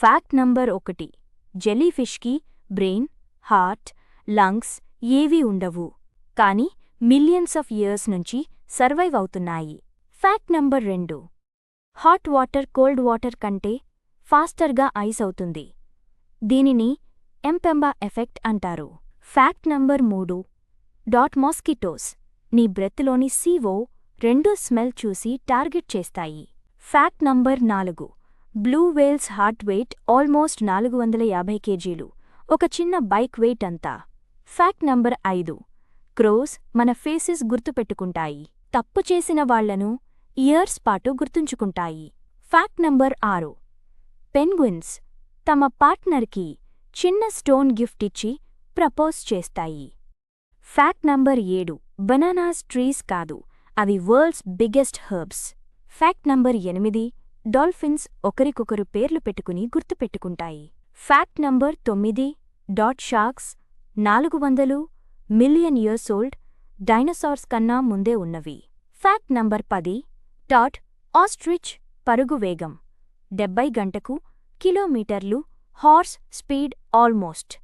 Fact number ఒకటి. జెలీఫిష్కి brain heart lungs ఏవీ ఉండవు. కానీ మిలియన్స్ ఆఫ్ ఇయర్స్ నుంచి సర్వైవ్ అవుతున్నాయి. ఫ్యాక్ట్ నంబర్ రెండు. హాట్ వాటర్ కోల్డ్ వాటర్ కంటే ఫాస్టర్గా ఐస్ అవుతుంది. దీనిని ఎంపెంబా ఎఫెక్ట్ అంటారు. ఫ్యాక్ట్ నంబర్ మూడు. Dot mosquitoes. నీ బ్రెత్లోని సీవో రెండు స్మెల్ చూసి టార్గెట్ చేస్తాయి. ఫ్యాక్ట్ నంబర్ నాలుగు. Blue whales heart weight almost నాలుగు వందల యాభై కేజీలు. ఒక చిన్న బైక్ వెయిట్ అంతా. ఫ్యాక్ట్ నంబర్ ఐదు. క్రోస్ మన ఫేసెస్ గుర్తుపెట్టుకుంటాయి. తప్పు చేసిన వాళ్ళను ఇయర్స్ పాటు గుర్తుంచుకుంటాయి. ఫ్యాక్ట్ నంబర్ ఆరు. పెన్గ్విన్స్ తమ పార్ట్నర్కి చిన్న స్టోన్ గిఫ్ట్ ఇచ్చి ప్రపోజ్ చేస్తాయి. ఫ్యాక్ట్ నంబర్ ఏడు. బనానాస్ ట్రీస్ కాదు. అవి world's biggest herbs. Fact number ఎనిమిది. డాల్ఫిన్స్ ఒకరికొకరు పేర్లు పెట్టుకుని గుర్తుపెట్టుకుంటాయి. ఫ్యాక్ట్ నంబర్ తొమ్మిది డాట్ షార్క్స్ నాలుగు వందలు మిలియన్ ఇయర్స్ ఓల్డ్ డైనసార్స్ కన్నా ముందే ఉన్నవి. ఫ్యాక్ట్ నంబర్ పది డాట్ ఆస్ట్రిచ్ పరుగు వేగం డెబ్బై గంటకు కిలోమీటర్లు హార్స్ స్పీడ్ ఆల్మోస్ట్.